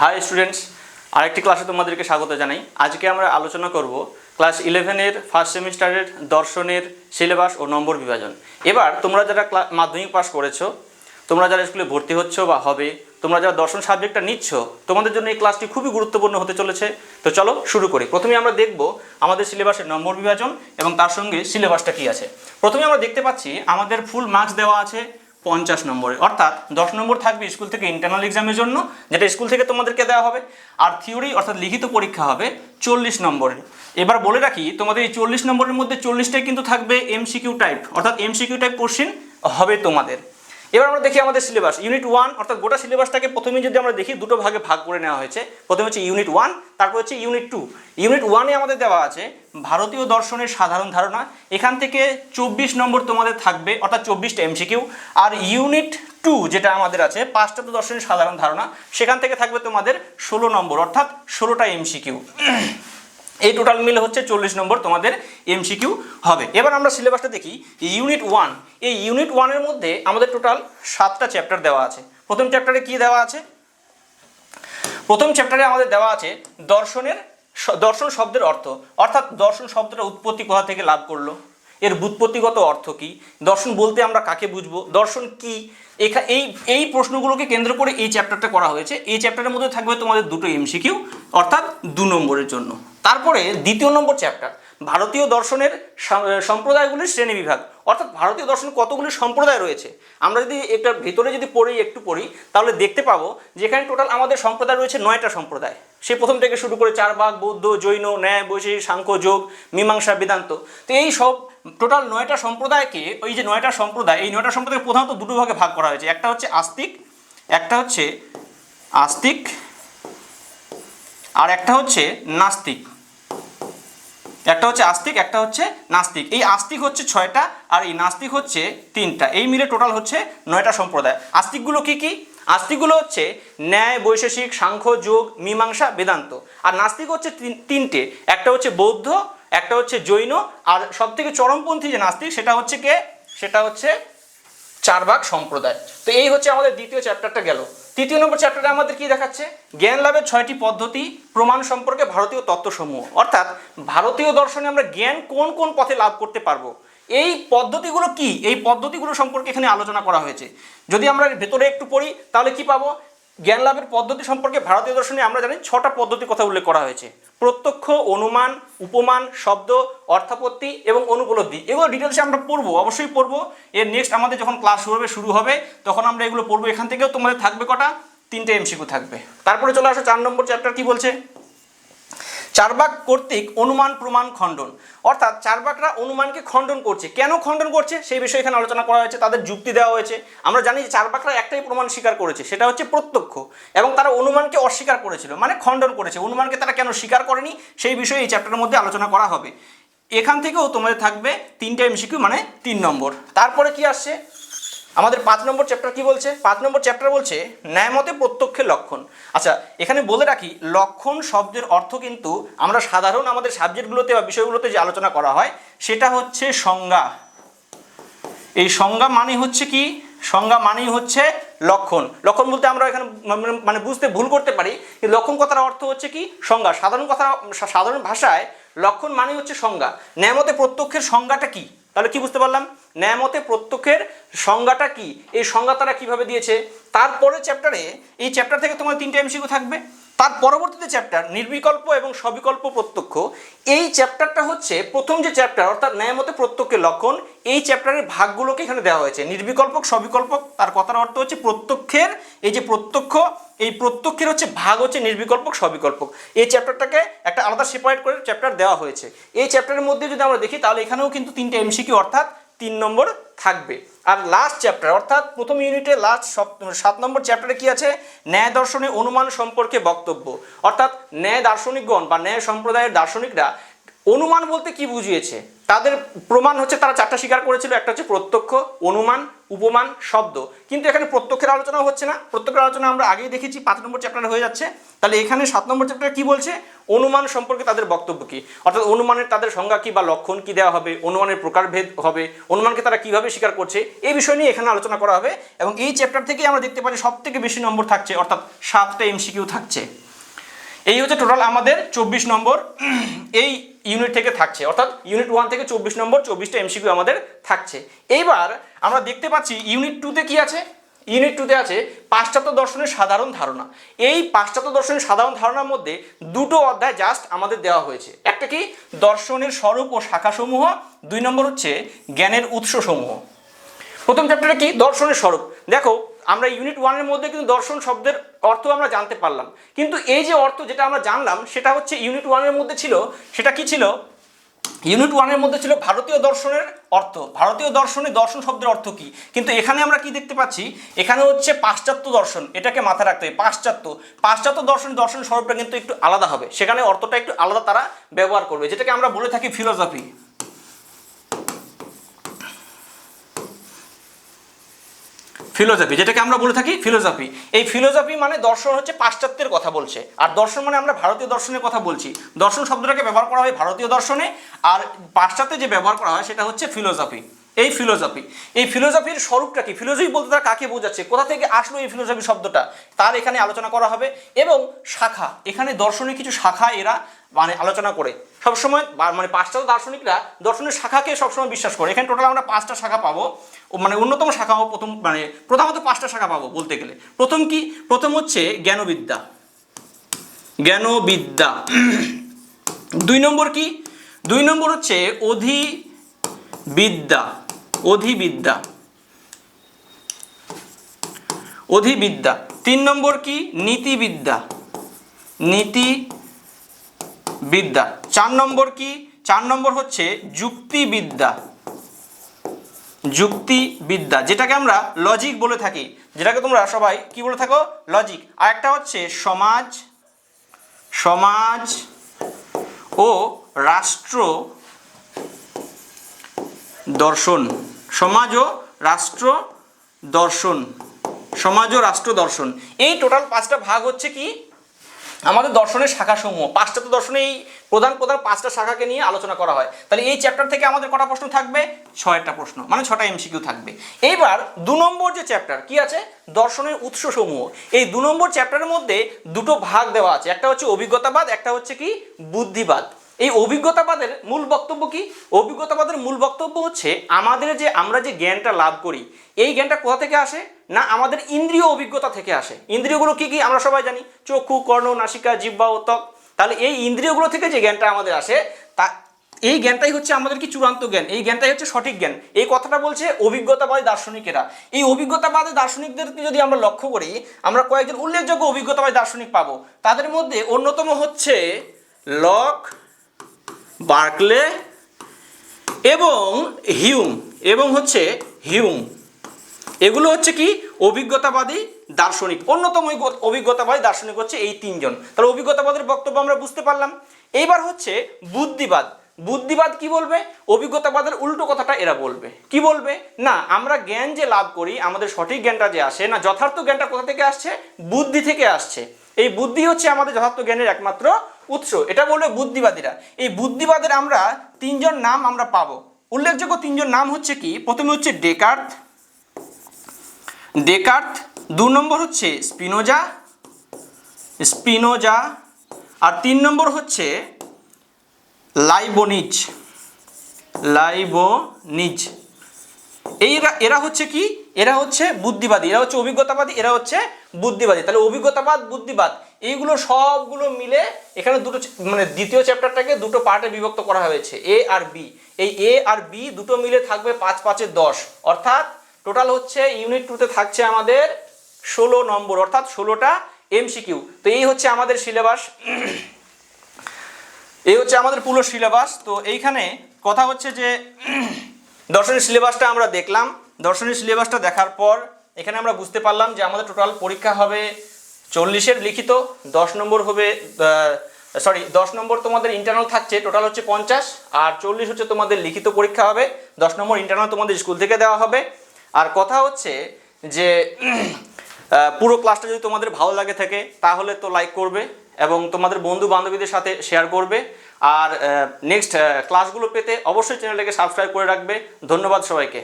High students আরেকটি ক্লাসে তোমাদেরকে স্বাগত জানাই। আজকে আমরা আলোচনা করব ক্লাস ইলেভেনের ফার্স্ট সেমিস্টারের দর্শনের সিলেবাস ও নম্বর বিভাজন। এবার তোমরা যারা মাধ্যমিক পাস করেছ, তোমরা যারা স্কুলে ভর্তি হচ্ছ বা হবে, তোমরা যারা দর্শন সাবজেক্টটা নিচ্ছ, তোমাদের জন্য এই ক্লাসটি খুবই গুরুত্বপূর্ণ হতে চলেছে। তো চলো শুরু করি। প্রথমে আমরা দেখব আমাদের সিলেবাসের নম্বর বিভাজন এবং তার সঙ্গে সিলেবাসটা কি আছে। প্রথমে আমরা দেখতে পাচ্ছি আমাদের ফুল মার্কস দেওয়া আছে। পঞ্চাশ নম্বরে। অর্থাৎ দশ নম্বর থাকবে স্কুল থেকে ইন্টারনাল এক্সামের জন্য, যেটা স্কুল থেকে তোমাদেরকে দেওয়া হবে। আর থিওরি অর্থাৎ লিখিত পরীক্ষা হবে চল্লিশ নম্বরের এবার বলে রাখি, তোমাদের এই চল্লিশ নম্বরের মধ্যে চল্লিশটাই কিন্তু থাকবে এমসিকিউ টাইপ অর্থাৎ এমসিকিউ টাইপ কোশ্চেন হবে তোমাদের। এবার আমরা দেখি আমাদের সিলেবাস ইউনিট ওয়ান অর্থাৎ গোটা সিলেবাসটাকে প্রথমে যদি আমরা দেখি, দুটো ভাগে ভাগ করে নেওয়া হয়েছে। প্রথমে হচ্ছে ইউনিট ওয়ান তারপর হচ্ছে ইউনিট টু ইউনিট ওয়ানে আমাদের দেওয়া আছে ভারতীয় দর্শনের সাধারণ ধারণা, এখান থেকে চব্বিশ নম্বর তোমাদের থাকবে, অর্থাৎ চব্বিশটা এমসিকিউ আর ইউনিট টু যেটা আমাদের আছে, পাঁচটা দর্শনের সাধারণ ধারণা, সেখান থেকে থাকবে তোমাদের ষোলো নম্বর, অর্থাৎ ষোলোটা এমসিকিউ এই টোটাল মিলে হচ্ছে চল্লিশ নম্বর তোমাদের এমসিকিউ হবে। এবার আমরা সিলেবাসটা দেখি ইউনিট ওয়ান এই ইউনিট ওয়ানের মধ্যে আমাদের টোটাল সাতটা চ্যাপ্টার দেওয়া আছে। প্রথম চ্যাপ্টারে কি দেওয়া আছে? প্রথম চ্যাপ্টারে আমাদের দেওয়া আছে দর্শনের দর্শন শব্দের অর্থ, অর্থাৎ দর্শন শব্দটা উৎপত্তি কোথা থেকে লাভ করল? এর বুৎপত্তিগত অর্থ কি? দর্শন বলতে আমরা কাকে বুঝব? দর্শন কি? এখা, এই এই প্রশ্নগুলোকে কেন্দ্র করে এই চ্যাপ্টারটা করা হয়েছে। এই চ্যাপ্টারের মধ্যে থাকবে তোমাদের দুটো এমসিকিউ অর্থাৎ দু নম্বরের জন্য। তারপরে দ্বিতীয় নম্বর চ্যাপ্টার, ভারতীয় দর্শনের সম্প্রদায়গুলির শ্রেণি বিভাগ। অর্থাৎ ভারতীয় দর্শন কতগুলি সম্প্রদায় রয়েছে? আমরা যদি একটা ভেতরে যদি পড়ি, একটু পড়ি, তাহলে দেখতে পাবো যেখানে টোটাল আমাদের সম্প্রদায় রয়েছে নয়টা সম্প্রদায়। সে প্রথম থেকে শুরু করে চারবাগ বৌদ্ধ, জৈন, ন্যায় বৈশেষিক সাংখ্য, যোগ, মীমাংসা, বেদান্ত। তো এই সব টোটাল নয়টা সম্প্রদায়কে ওই যে নয়টা সম্প্রদায়, এই নয়টা সম্প্রদায়কে প্রধানত দুটো ভাগে ভাগ করা হয়েছে। একটা হচ্ছে আস্তিক, একটা হচ্ছে আস্তিক, আর একটা হচ্ছে নাস্তিক। একটা হচ্ছে আস্তিক, একটা হচ্ছে নাস্তিক। এই আস্তিক হচ্ছে ছয়টা আর এই নাস্তিক হচ্ছে তিনটা। এই মিলে টোটাল হচ্ছে নয়টা সম্প্রদায়। আস্তিকগুলো কি কি? আস্তিকগুলো হচ্ছে ন্যায়, বৈশেষিক, সাংখ্য, যোগ, মীমাংসা, বেদান্ত। আর নাস্তিক হচ্ছে তিন- তিনটে। একটা হচ্ছে বৌদ্ধ, একটা হচ্ছে জৈন। আর সবথেকে চরমপন্থী যে নাস্তিক, সেটা হচ্ছে কে? সেটা হচ্ছে চার ভাগ সম্প্রদায়। তো এই হচ্ছে আমাদের দ্বিতীয় চ্যাপ্টারটা গেল। তৃতীয় নম্বর চ্যাপ্টারে আমাদের কি দেখাচ্ছে? জ্ঞান লাভের ছয়টি পদ্ধতি প্রমাণ সম্পর্কে ভারতীয় তত্ত্বসমূহ। অর্থাৎ ভারতীয় দর্শনে আমরা জ্ঞান কোন কোন পথে লাভ করতে পারব? এই পদ্ধতিগুলো কি? এই পদ্ধতিগুলো সম্পর্কে এখানে আলোচনা করা হয়েছে। যদি আমরা ভেতরে একটু পড়ি, তাহলে কি পাবো? জ্ঞান লাভের পদ্ধতি সম্পর্কে ভারতীয় দর্শনে আমরা জানি ছটা পদ্ধতির কথা উল্লেখ করা হয়েছে। প্রত্যক্ষ, অনুমান, উপমান, শব্দ, অর্থাপত্তি এবং অনুপলব্ধি। এগুলো ডিটেলসে আমরা পড়ব, অবশ্যই পড়ব। এর নেক্সট আমাদের যখন ক্লাস শুরু হবে শুরু হবে, তখন আমরা এগুলো পড়ব। এখান থেকেও তোমাদের থাকবে কটা? তিনটে এমসিকিউ থাকবে। তারপরে চলে আসো চার নম্বর চ্যাপ্টার কি বলছে? চারবাক কর্তৃক অনুমান প্রমাণ খণ্ডন। অর্থাৎ চারবাকরা অনুমানকে খণ্ডন করছে। কেন খণ্ডন করছে? সেই বিষয়ে এখানে আলোচনা করা হয়েছে, তাদের যুক্তি দেওয়া হয়েছে। আমরা জানি যে চারবাকরা একটাই প্রমাণ স্বীকার করেছে, সেটা হচ্ছে প্রত্যক্ষ। এবং তারা অনুমানকে অস্বীকার করেছিল মানে খণ্ডন করেছে। অনুমানকে তারা কেন স্বীকার করেনি? সেই বিষয়ে এই চ্যাপ্টারের মধ্যে আলোচনা করা হবে। এখান থেকেও তোমাদের থাকবে তিনটা এমসিকিউ মানে তিন নম্বর। তারপরে কি আসছে? আমাদের পাঁচ নম্বর চ্যাপ্টার কি বলছে? পাঁচ নম্বর চ্যাপ্টার বলছে, ন্যায়মতে প্রত্যক্ষের লক্ষণ। আচ্ছা এখানে বলে রাখি, লক্ষণ শব্দের অর্থ কিন্তু আমরা সাধারণ আমাদের সাবজেক্টগুলোতে বা বিষয়গুলোতে যে আলোচনা করা হয়, সেটা হচ্ছে সংজ্ঞা। এই সংজ্ঞা মানে হচ্ছে কি? সংজ্ঞা মানেই হচ্ছে লক্ষণ। লক্ষণ বলতে আমরা এখানে মানে- মানে বুঝতে ভুল করতে পারি লক্ষণ কথার অর্থ হচ্ছে কি? সংজ্ঞা। সাধারণ কথা, সাধারণ ভাষায় লক্ষণ মানে হচ্ছে সংজ্ঞা। ন্যায়মতে প্রত্যক্ষের সংজ্ঞাটা কি? তাহলে কি বুঝতে পারলাম? ন্যায়মতে প্রত্যক্ষের সংজ্ঞাটা কি? এই সংজ্ঞা তারা কীভাবে দিয়েছে? তারপরে চ্যাপ্টারে, এই চ্যাপ্টার থেকে তোমার তিনটে এমসিকিউ থাকবে। তার পরবর্তীতে চ্যাপ্টার, নির্বিকল্প এবং সবিকল্প প্রত্যক্ষ। এই চ্যাপ্টারটা হচ্ছে প্রথম যে চ্যাপ্টার, অর্থাৎ ন্যায়মতে প্রত্যক্ষের লক্ষণ, এই চ্যাপ্টারের ভাগগুলোকে এখানে দেওয়া হয়েছে। নির্বিকল্পক, সবিকল্পক, তার কথার অর্থ হচ্ছে প্রত্যক্ষের, এই যে প্রত্যক্ষ, এই প্রত্যক্ষের হচ্ছে ভাগ হচ্ছে নির্বিকল্পক, সবিকল্পক। এই চ্যাপ্টারটাকে একটা আলাদা সেপারেট করে চ্যাপ্টার দেওয়া হয়েছে। এই চ্যাপ্টারের মধ্যে যদি আমরা দেখি, তাহলে এখানেও কিন্তু তিনটে এমসিকিউ অর্থাৎ তিন নম্বর থাকবে। আর লাস্ট চ্যাপ্টার অর্থাৎ প্রথম ইউনিটে লাস্ট সাত নম্বর চ্যাপ্টারে কি আছে? ন্যায় দর্শনে অনুমান সম্পর্কে বক্তব্য। অর্থাৎ ন্যায় দার্শনিকগণ বা ন্যায় সম্প্রদায়ের দার্শনিকরা অনুমান বলতে কি বুঝিয়েছে? তাদের প্রমাণ হচ্ছে তারা চারটা স্বীকার করেছিল, একটা হচ্ছে প্রত্যক্ষ, অনুমান, উপমান, শব্দ। কিন্তু এখানে প্রত্যক্ষের আলোচনা হচ্ছে না। প্রত্যক্ষের আলোচনা আমরা আগেই দেখেছি, পাঁচ নম্বর চ্যাপ্টারে হয়ে যাচ্ছে। তাহলে এখানে সাত নম্বর চ্যাপ্টারে কি বলছে? অনুমান সম্পর্কে তাদের বক্তব্য কি? অর্থাৎ অনুমানের তাদের সংজ্ঞা কি বা লক্ষণ কি দেওয়া হবে? অনুমানের প্রকারভেদ হবে? অনুমানকে তারা কীভাবে স্বীকার করছে? এই বিষয় নিয়ে এখানে আলোচনা করা হবে। এবং এই চ্যাপ্টার থেকে আমরা দেখতে পাচ্ছি সব থেকে বেশি নম্বর থাকছে, অর্থাৎ সাতটা এমসিকিউ থাকছে। এই হচ্ছে টোটাল আমাদের চব্বিশ নম্বর। এই ইউনিট থেকে থাকছে, অর্থাৎ ইউনিট ওয়ান থেকে চব্বিশ নম্বর, চব্বিশটা এমসিকিউ আমাদের থাকছে। এইবার আমরা দেখতে পাচ্ছি ইউনিট টুতে কি আছে? ইউনিট টুতে আছে পাশ্চাত্য দর্শনের সাধারণ ধারণা। এই পাশ্চাত্য দর্শনের সাধারণ ধারণার মধ্যে দুটো অধ্যায় জাস্ট আমাদের দেওয়া হয়েছে। একটা কি? দর্শনের স্বরূপ ও শাখাসমূহ, দুই নম্বর হচ্ছে জ্ঞানের উৎসসমূহ। প্রথম চ্যাপ্টারে কি? দর্শনের স্বরূপ। দেখো আমরা ইউনিট ওয়ানের মধ্যে কিন্তু দর্শন শব্দের অর্থ আমরা জানতে পারলাম। কিন্তু এই যে অর্থ যেটা আমরা জানলাম, সেটা হচ্ছে ইউনিট ওয়ানের মধ্যে ছিল, সেটা কি ছিল? ইউনিট ওয়ানের মধ্যে ছিল ভারতীয় দর্শনের অর্থ। ভারতীয় দর্শনে দর্শন শব্দের অর্থ কি? কিন্তু এখানে আমরা কি দেখতে পাচ্ছি? এখানে হচ্ছে পাশ্চাত্য দর্শন, এটাকে মাথায় রাখতে হবে। পাশ্চাত্য। পাশ্চাত্য দর্শন দর্শন স্বরূপটা কিন্তু একটু আলাদা হবে। সেখানে অর্থটা একটু আলাদা তারা ব্যবহার করবে। যেটাকে আমরা বলে থাকি ফিলোসফি ফিলোসফি, যেটাকে আমরা বলে থাকি ফিলোজফি এই ফিলোজফি মানে দর্শন হচ্ছে পাশ্চাত্যের কথা বলছে। আর দর্শন মানে আমরা ভারতীয় দর্শনের কথা বলছি। দর্শন শব্দটাকে ব্যবহার করা হয় ভারতীয় দর্শনে, আর পাশ্চাত্যে যে ব্যবহার করা হয় সেটা হচ্ছে ফিলোসফি। এই ফিলোসফি এই ফিলোসফির স্বরূপটা কি? ফিলোসফি বলতে তারা কাকে বোঝাচ্ছে? কোথা থেকে আসলো এই ফিলোসফি শব্দটা? তার এখানে আলোচনা করা হবে। এবং শাখা। এখানে দর্শনের কিছু শাখা এরা মানে আলোচনা করে। সবসময় মানে পাশ্চাত্য দার্শনিকরা দর্শনের শাখাকে সবসময় বিশ্বাস করে। এখানে টোটাল আমরা পাঁচটা শাখা পাবো। মানে অন্যতম শাখা প্রথম মানে প্রথমত পাঁচটা শাখা পাবো বলতে গেলে। প্রথম কি? প্রথম হচ্ছে জ্ঞানবিদ্যা। জ্ঞানবিদ্যা। দুই নম্বর কি? দুই নম্বর হচ্ছে অধিবিদ্যা। অধিবিদ্যা। অধিবিদ্যা। তিন নম্বর কি? নীতিবিদ্যা। নীতি বিদ্যা চার নম্বর কি? চার নম্বর হচ্ছে যুক্তিবিদ্যা। যুক্তিবিদ্যা, যেটাকে আমরা লজিক বলে থাকি। যেটাকে তোমরা সবাই কি বলে থাকো? লজিক আর একটা হচ্ছে সমাজ সমাজ ও রাষ্ট্র দর্শন। সমাজ ও রাষ্ট্র দর্শন। সমাজ ও রাষ্ট্র দর্শন। এই টোটাল পাঁচটা ভাগ হচ্ছে কি? আমাদের দর্শনের শাখাসমূহ। পাঁচটাতে দর্শনে এই প্রধান প্রধান পাঁচটা শাখাকে নিয়ে আলোচনা করা হয়। তাহলে এই চ্যাপ্টার থেকে আমাদের কটা প্রশ্ন থাকবে? ছয়টা প্রশ্ন। মানে ছটা এমসিকিউ থাকবে। এইবার দু নম্বর যে চ্যাপ্টার কি আছে? দর্শনের উৎসসমূহ। এই দু নম্বর চ্যাপ্টারের মধ্যে দুটো ভাগ দেওয়া আছে। একটা হচ্ছে অভিজ্ঞতাবাদ, একটা হচ্ছে কি? বুদ্ধিবাদ। এই অভিজ্ঞতাবাদের মূল বক্তব্য কি? অভিজ্ঞতাবাদের মূল বক্তব্য হচ্ছে, আমাদের যে আমরা যে জ্ঞানটা লাভ করি, এই জ্ঞানটা কোথা থেকে আসে? না, আমাদের ইন্দ্রিয় অভিজ্ঞতা থেকে আসে। ইন্দ্রিয়গুলো কি কি আমরা সবাই জানি? চক্ষু, কর্ণ, নাসিকা, জিহ্বা ও ত্বক। তাহলে এই ইন্দ্রিয়গুলো থেকে যে জ্ঞানটা আমাদের আসে, তা এই জ্ঞানটাই হচ্ছে আমাদের কি চূড়ান্ত জ্ঞান? এই জ্ঞানটাই হচ্ছে সঠিক জ্ঞান। এই কথাটা বলছে অভিজ্ঞতাবাদী দার্শনিকেরা। এই অভিজ্ঞতাবাদী দার্শনিকদেরকে যদি আমরা লক্ষ্য করি, আমরা কয়েকজন উল্লেখযোগ্য অভিজ্ঞতাবাদী দার্শনিক পাবো। তাদের মধ্যে অন্যতম হচ্ছে লক বার্কলে এবং হিউম, এবং হচ্ছে হিউম। এগুলো হচ্ছে কি? অভিজ্ঞতাবাদী দার্শনিক। অন্যতম অভিজ্ঞতাবাদী দার্শনিক হচ্ছে এই তিনজন। তাহলে অভিজ্ঞতাবাদের বক্তব্য আমরা বুঝতে পারলাম। এইবার হচ্ছে বুদ্ধিবাদ। বুদ্ধিবাদ কি বলবে? অভিজ্ঞতাবাদের উল্টো কথাটা এরা বলবে। কি বলবে? না, আমরা জ্ঞান যে লাভ করি, আমাদের সঠিক জ্ঞানটা যে আসে, না, যথার্থ জ্ঞানটা কোথা থেকে আসছে? বুদ্ধি থেকে আসছে। এই বুদ্ধি হচ্ছে আমাদের যথার্থ জ্ঞানের একমাত্র উৎস। এটা বলবে বুদ্ধিবাদীরা। এই বুদ্ধিবাদের আমরা তিনজন নাম আমরা পাবো। উল্লেখযোগ্য তিনজন নাম হচ্ছে কি? প্রথমে হচ্ছে ডেকার্থ। ডেকার্থ, দু নম্বর হচ্ছে স্পিনোজা। স্পিনোজা। আর তিন নম্বর হচ্ছে লাইবোনিজ। লাইবোনিজ। এই এরা হচ্ছে কি? এরা হচ্ছে বুদ্ধিবাদী, এরা হচ্ছে অভিজ্ঞতাবাদী, এরা হচ্ছে বুদ্ধিবাদী। তাহলে অভিজ্ঞতাবাদ, বুদ্ধিবাদ, এইগুলো সবগুলো মিলে এখানে দুটো মানে দ্বিতীয় চ্যাপ্টারটাকে দুটো পার্টে বিভক্ত করা হয়েছে এ আর বি এই এ আর বি দুটো মিলে থাকবে পাঁচ পাঁচের দশ। অর্থাৎ টোটাল হচ্ছে ইউনিট টুতে থাকছে আমাদের ষোলো নম্বর, অর্থাৎ ষোলোটা এমসিকিউ তো এই হচ্ছে আমাদের সিলেবাস। এই হচ্ছে আমাদের পুরো সিলেবাস। তো এইখানে কথা হচ্ছে যে দর্শনের সিলেবাসটা আমরা দেখলাম। দর্শনের সিলেবাসটা দেখার পর এখানে আমরা বুঝতে পারলাম যে আমাদের টোটাল পরীক্ষা হবে চল্লিশের লিখিত, দশ নম্বর হবে সরি দশ নম্বর তোমাদের ইন্টারনাল থাকছে টোটাল হচ্ছে পঞ্চাশ, আর চল্লিশ হচ্ছে তোমাদের লিখিত পরীক্ষা হবে, দশ নম্বর ইন্টারনাল তোমাদের স্কুল থেকে দেওয়া হবে। আর কথা হচ্ছে যে পুরো ক্লাসটা যদি তোমাদের ভালো লাগে থাকে, তাহলে তো লাইক করবে এবং তোমাদের বন্ধু বান্ধবীদের সাথে শেয়ার করবে। আর নেক্সট ক্লাসগুলো পেতে অবশ্যই চ্যানেলটাকে সাবস্ক্রাইব করে রাখবে। ধন্যবাদ সবাইকে।